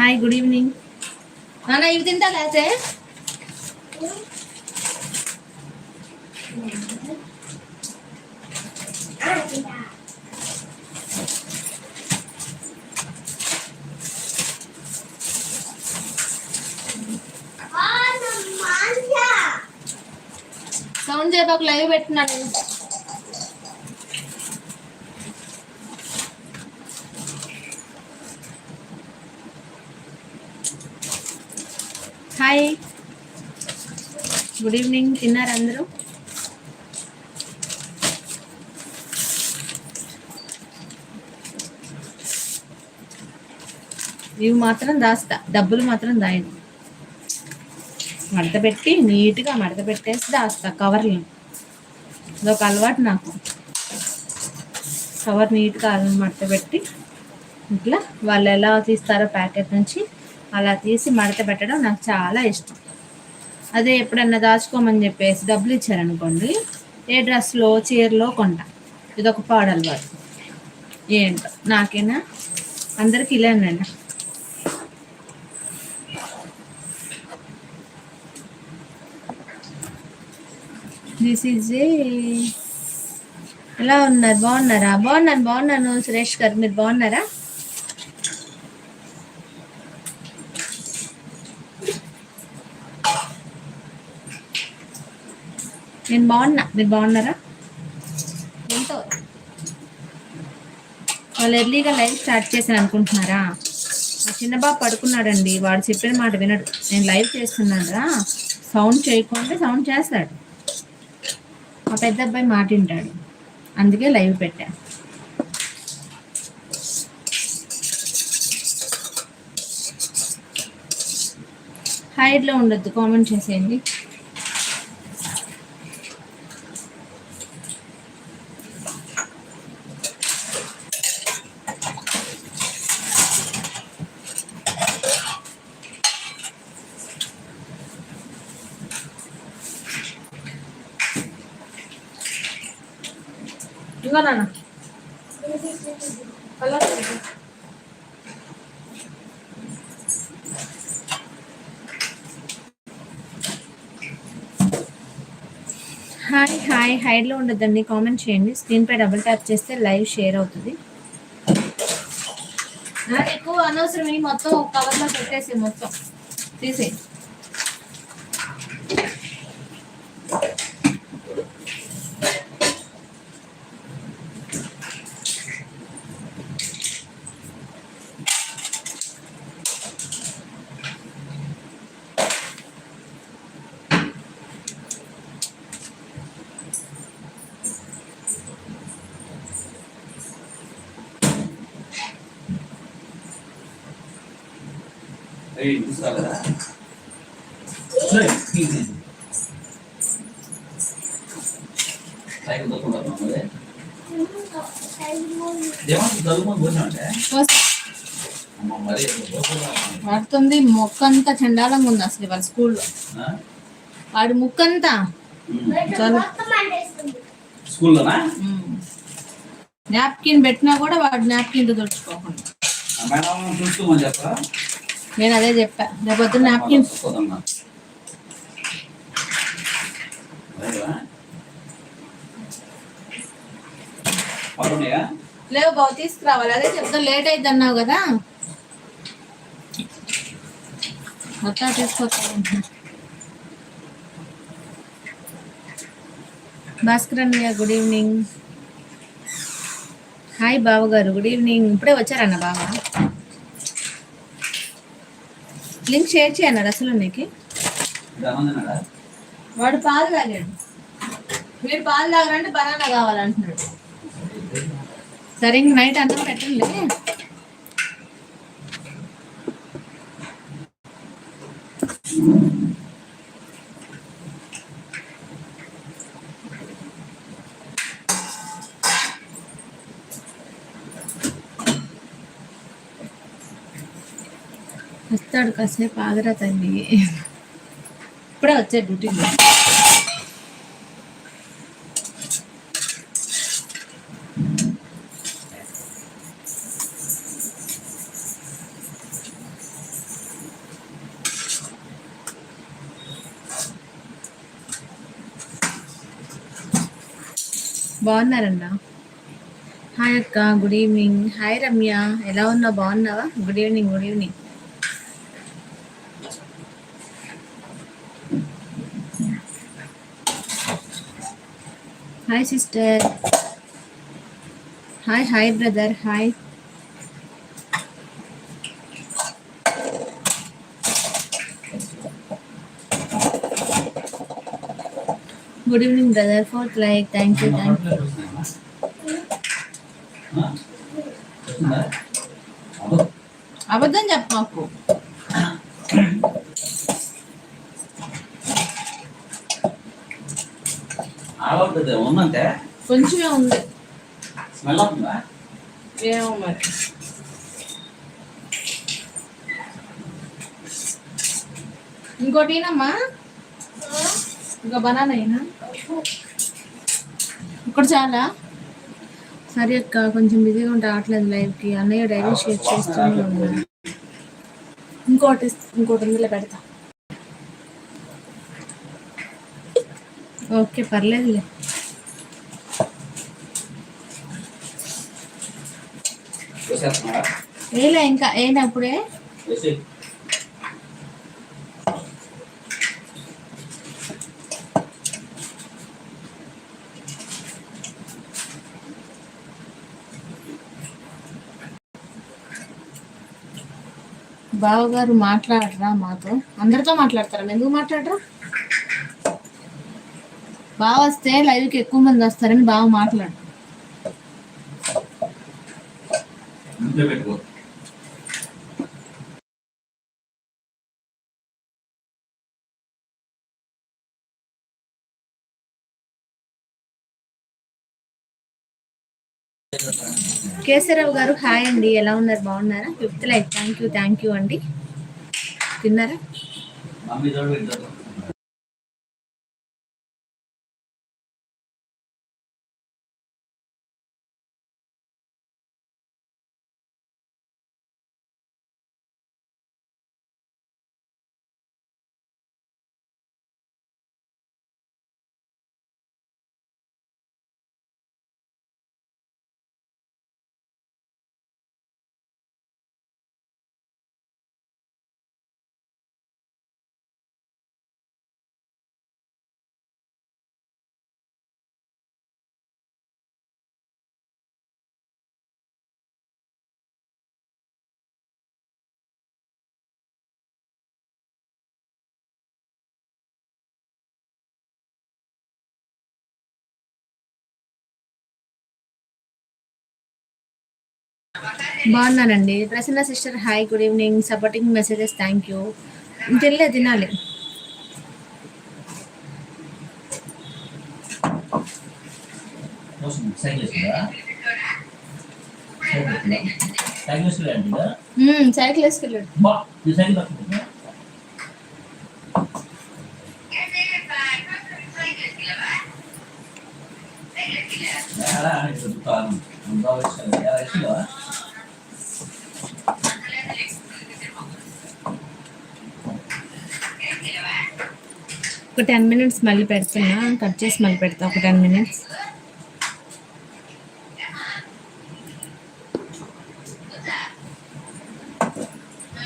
Hi good evening నాన్న ఇవి తింటా లేతే సౌండ్ చేయబాకు లైవ్ పెట్టినాను హాయ్. Good evening. తిన్నారు అందరూ? ఇవి మాత్రం దాస్తా. డబ్బులు మాత్రం దాయను మడత పెట్టి నీట్గా మడత పెట్టేసి దాస్తా కవర్లు. అదొక అలవాటు నాకు. కవర్ నీట్గా మడత పెట్టి ఇట్లా వాళ్ళు ఎలా తీస్తారో ప్యాకెట్ నుంచి అలా తీసి మడత పెట్టడం నాకు చాలా ఇష్టం. అదే ఎప్పుడన్నా దాచుకోమని చెప్పేసి డబ్బులు ఇచ్చారనుకోండి ఏ డ్రెస్లో చీరలో కొంటా. ఇదొక పాడల్ వాడు ఏంటో నాకేనా? అందరికి ఇలానండి దిస్ ఈజ్ ఎలా ఉన్నారు? బాగున్నారా? బాగున్నాను బాగున్నాను సురేష్ గారు. మీరు బాగున్నారా? నేను బాగున్నా? మీరు బాగున్నారా? ఎంతో వాళ్ళు ఎర్లీగా లైవ్ స్టార్ట్ చేశాను అనుకుంటున్నారా? ఆ చిన్న బాబు పడుకున్నాడండి. వాడు చెప్పిన మాట వినడు. నేను లైవ్ చేస్తున్నాడా సౌండ్ చేయకుండా సౌండ్ చేస్తాడు. మా పెద్ద అబ్బాయి మాట వింటాడు. అందుకే లైవ్ పెట్టా. హైడ్లో ఉండొద్దు. కామెంట్ చేసేయండి. ఇంకా నాన్న. Hi hi. హైడ్లో ఉండొద్దండి. కామెంట్ చేయండి. స్క్రీన్ పై డబుల్ ట్యాప్ చేస్తే లైవ్ షేర్ అవుతుంది. ఎక్కువ అనవసరం మొత్తం కవర్లో పెట్టేసి మొత్తం. తీసే పడుతుంది మొక్క అంతా చండాలంగా ఉంది అసలు వాళ్ళ స్కూల్లో. వాడి ముక్కంతా. స్కూల్లోనా? నాప్కిన్ పెట్టినా కూడా వాడు నాప్కిన్ తుడుచుకోకుండా. చూసుకోమని చెప్పరా నేను అదే చెప్పా. రేపొద్దు నాప్కిన్ చూసుకోదమ్మా అదేగా. పడున్నాయా లేవు బాబు తీసుకురావాలి. అదే చెప్తా లేట్ అయింది అన్నావు కదా. మొత్తం తీసుకొస్తా భాస్కర్ అన్నయ్య గుడ్ ఈవినింగ్. హాయ్ బావ గారు గుడ్ ఈవినింగ్. ఇప్పుడే వచ్చారన్న బావ? లింక్ షేర్ చేయన్నారు అసలు నీకు? వాడు పాలు తాగాడు. మీరు పాలు తాగాలంటే బనానా కావాలంటున్నాడు. సరే ఇంక నైట్ అన్నం పెట్టండి వస్తాడు కాసేపు ఆగరా తల్లి. ఇప్పుడే వచ్చాడు డ్యూటీ బాగున్నారన్నా హాయ్ అక్క గుడ్ ఈవినింగ్. హాయ్ రమ్య ఎలా ఉన్నావు? బాగున్నావా? Good evening good evening. Hi sister hi hi brother hi good evening brother fourth like thank you thank you అబద్ధం చెప్ప మాకు. ఆగవుతుంది ఉందంటే? కొంచెమే ఉంది. స్మెల్ అవుతుందా ఏమో మరి. ఇంకోటి ఏనమ్మా ఇంకా బనానా అయినా? ఇక్కడ చాలా. సరే అక్క కొంచెం బిజీగా ఉంటే రావట్లేదు లైవ్కి. అన్నయ్య డైరీ షేర్ చేస్తూనే ఉన్నాను ఇంకోటి ఇంకోటి ఉందిలే పెడతా. ఓకే పర్లేదులే. వేసేస్తున్నారా వేలే ఇంకా ఏనప్పుడే వేసి బావగారు మాట్లాడరా మాతో? అందరితో మాట్లాడతారా? ఎందుకు మాట్లాడరా? బావ వస్తే లైవ్కి ఎక్కువ మంది వస్తారని బావ మాట్లాడు. కేశవరావు గారు హాయ్ అండి. ఎలా ఉన్నారు? బాగున్నారా? Fifth like thank you thank you అండి. తిన్నారా? బాగున్నానండి. Prasanna sister hi good evening. Supporting messages thank you. తినలే. తినాలి సైకిల్ వేసుకెళ్ళాడు ఎలా అని చెప్తాను ఉందా వేసుకోవాలి ఎలా వేసుకోవా ఒక టెన్ మినిట్స్ మళ్ళీ పెడుతున్నా కట్ చేసి మళ్ళీ పెడతా ఒక టెన్ మినిట్స్